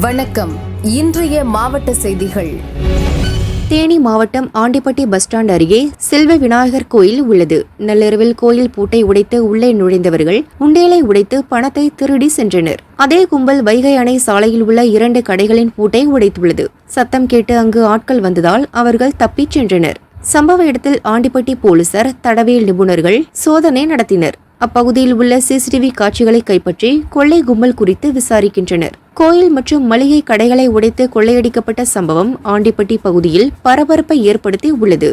வணக்கம். இன்றைய மாவட்ட செய்திகள். தேனி மாவட்டம் ஆண்டிப்பட்டி பஸ் ஸ்டாண்ட் அருகே செல்வ விநாயகர் கோயில் உள்ளது. நள்ளிரவில் கோயில் பூட்டை உடைத்து உள்ளே நுழைந்தவர்கள் உண்டேலை உடைத்து பணத்தை திருடி சென்றனர். அதே கும்பல் வைகை அணை சாலையில் உள்ள இரண்டு கடைகளின் பூட்டை உடைத்துள்ளது. சத்தம் கேட்டு அங்கு ஆட்கள் வந்ததால் அவர்கள் தப்பிச் சென்றனர். சம்பவ இடத்தில் ஆண்டிப்பட்டி போலீசார் தடவியல் நிபுணர்கள் சோதனை நடத்தினர். அப்பகுதியில் உள்ள சிசிடிவி காட்சிகளை கைப்பற்றி கொள்ளை கும்பல் குறித்து விசாரிக்கின்றனர். கோயில் மற்றும் மளிகை கடைகளை உடைத்து கொள்ளையடிக்கப்பட்ட சம்பவம் ஆண்டிப்பட்டி பகுதியில் பரபரப்பை ஏற்படுத்தி உள்ளது.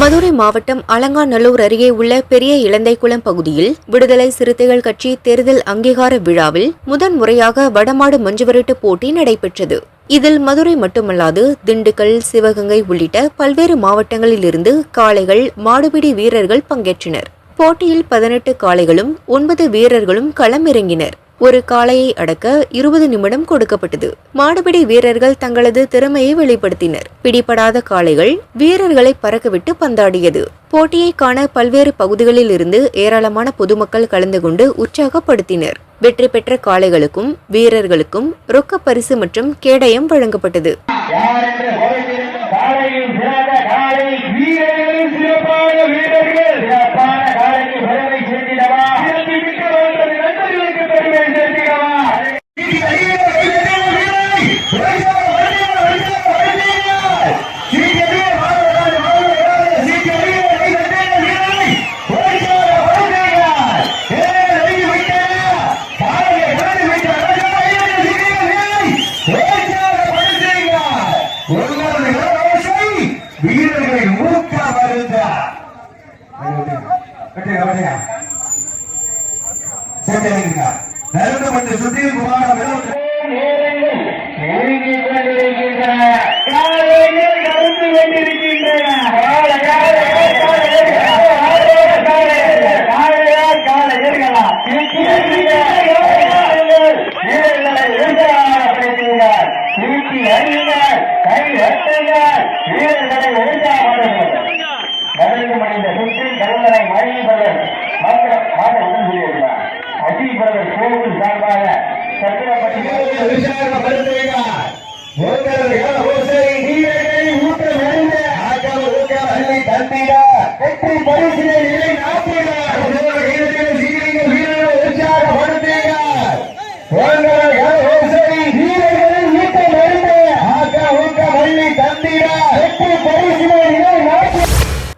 மதுரை மாவட்டம் அலங்காநல்லூர் அருகே உள்ள பெரிய இலந்தைக்குளம் பகுதியில் விடுதலை சிறுத்தைகள் கட்சி தேர்தல் அங்கீகார விழாவில் முதன்முறையாக வடமாடு மஞ்சுவரட்டு போட்டி நடைபெற்றது. இதில் மதுரை மட்டுமல்லாது திண்டுக்கல் சிவகங்கை உள்ளிட்ட பல்வேறு மாவட்டங்களிலிருந்து காளைகள் மாடுபிடி வீரர்கள் பங்கேற்றனர். போட்டியில் பதினெட்டு காளைகளும் ஒன்பது வீரர்களும் களமிறங்கினர். ஒரு காளையை அடக்க இருபது நிமிடம் கொடுக்கப்பட்டது. மாடுபிடி வீரர்கள் தங்களது திறமையை வெளிப்படுத்தினர். பிடிபடாத காளைகள் வீரர்களை பறக்கவிட்டு பந்தாடியது. போட்டியை காண பல்வேறு பகுதிகளில் இருந்து ஏராளமான பொதுமக்கள் கலந்து கொண்டு உற்சாகப்படுத்தினர். வெற்றி பெற்ற காளைகளுக்கும் வீரர்களுக்கும் ரொக்க பரிசு மற்றும் கேடயம் வழங்கப்பட்டது. வீரர்களை ஊக்க வருந்த நருந்து மன்ற சுதீர் குமார் கோவில் சார்பாக சத்திரப்பட்டி உற்சாகப்படுத்துகிறார்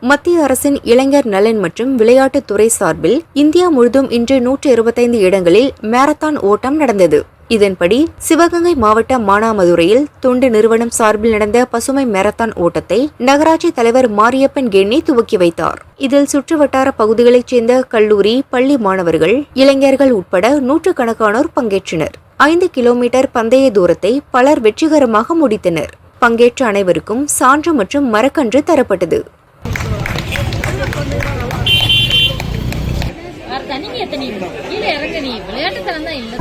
மத்திய அரசின் இளைஞர் நலன் மற்றும் விளையாட்டுத்துறை சார்பில் இந்தியா முழுதும் இன்று நூற்று இருபத்தைந்து இடங்களில் மாரத்தான் ஓட்டம் நடந்தது. இதன்படி சிவகங்கை மாவட்டம் மானாமதுரையில் தொண்டு நிறுவனம் சார்பில் நடந்த பசுமை மேரத்தான் ஓட்டத்தை நகராட்சி தலைவர் மாரியப்பன் கென்னி துவக்கி வைத்தார். இதில் சுற்றுவட்டார பகுதிகளைச் சேர்ந்த கல்லூரி பள்ளி மாணவர்கள் இளைஞர்கள் உட்பட நூற்றுக்கணக்கானோர் பங்கேற்றனர். ஐந்து கிலோமீட்டர் பந்தய தூரத்தை பலர் வெற்றிகரமாக முடித்தனர். பங்கேற்ற அனைவருக்கும் சான்று மற்றும் மரக்கன்று தரப்பட்டது. விளையாட்டு நீ எத்தனை கீழே இறங்க நீ விளையாட்டுத்தனம் தான் இல்லை.